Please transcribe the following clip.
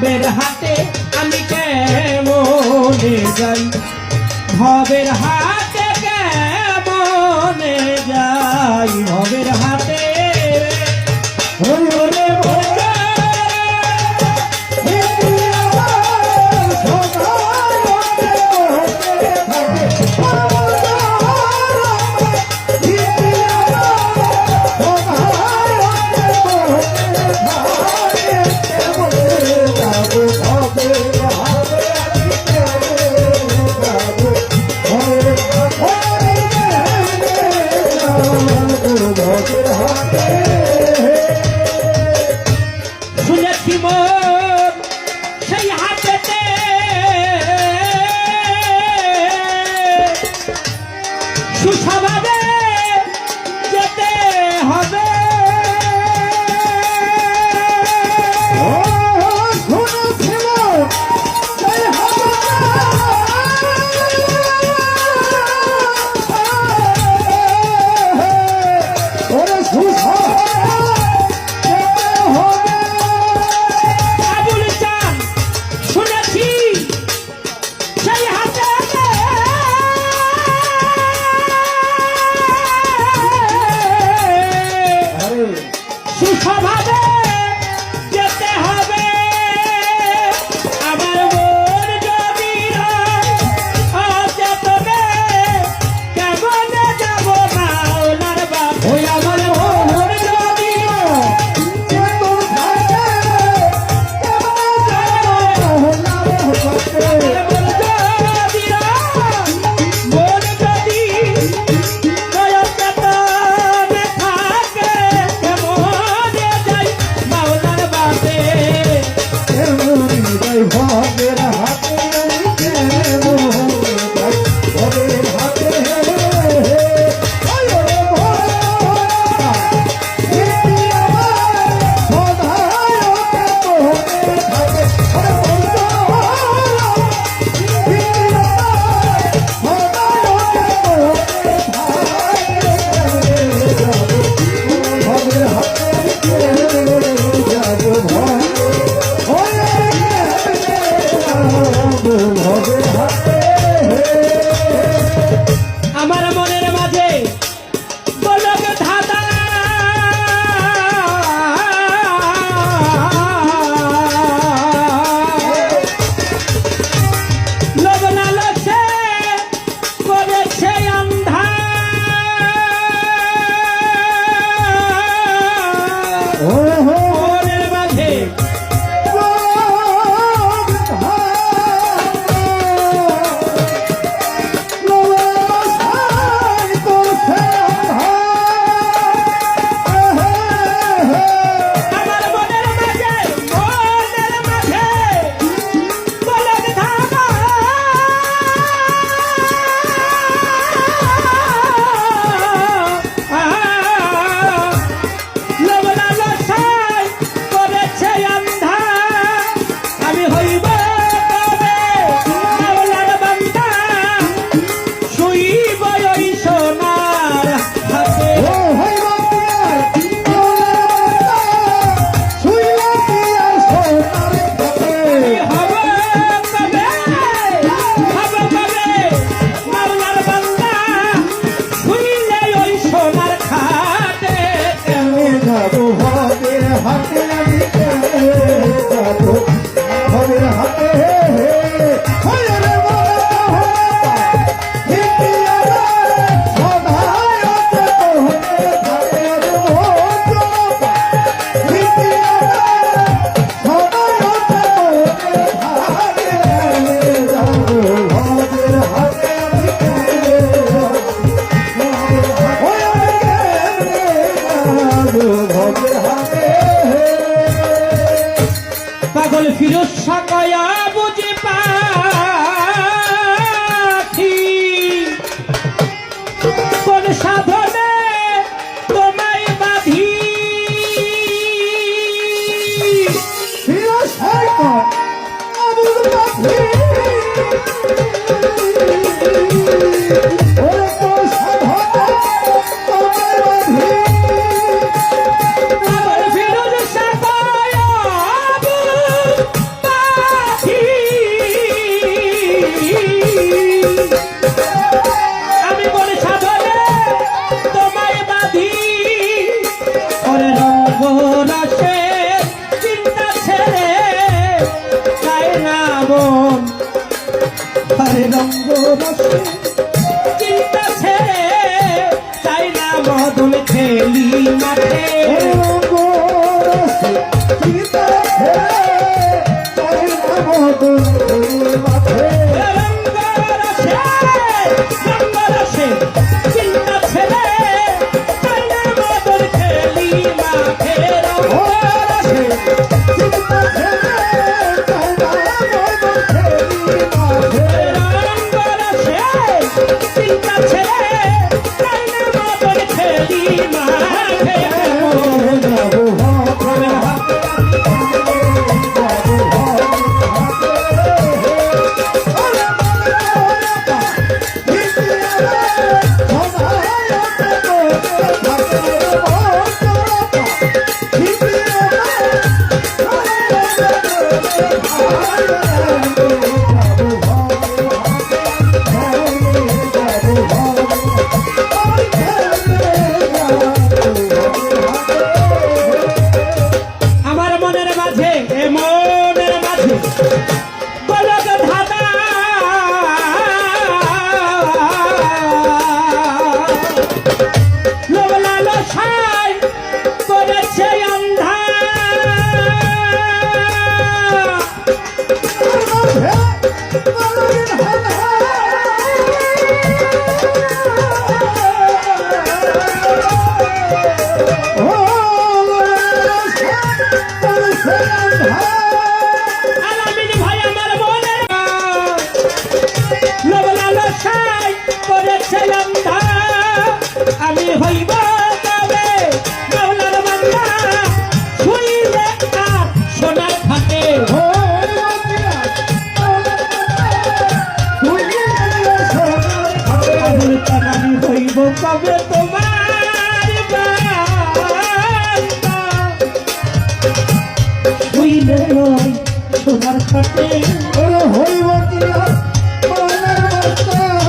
ভবের হাতে আমি কেমন যাই? ভবের হাতে পাগল ফিরোজ সাকয়া বুঝে পাখি। কোন সাধনে তোমায় বাধি। ফিরোজ সাকয়া বুঝে পাখি feliz. Thank you. তবে তোমার বুঝলে তোমার সাথে হইব কিনা তোমার সাথে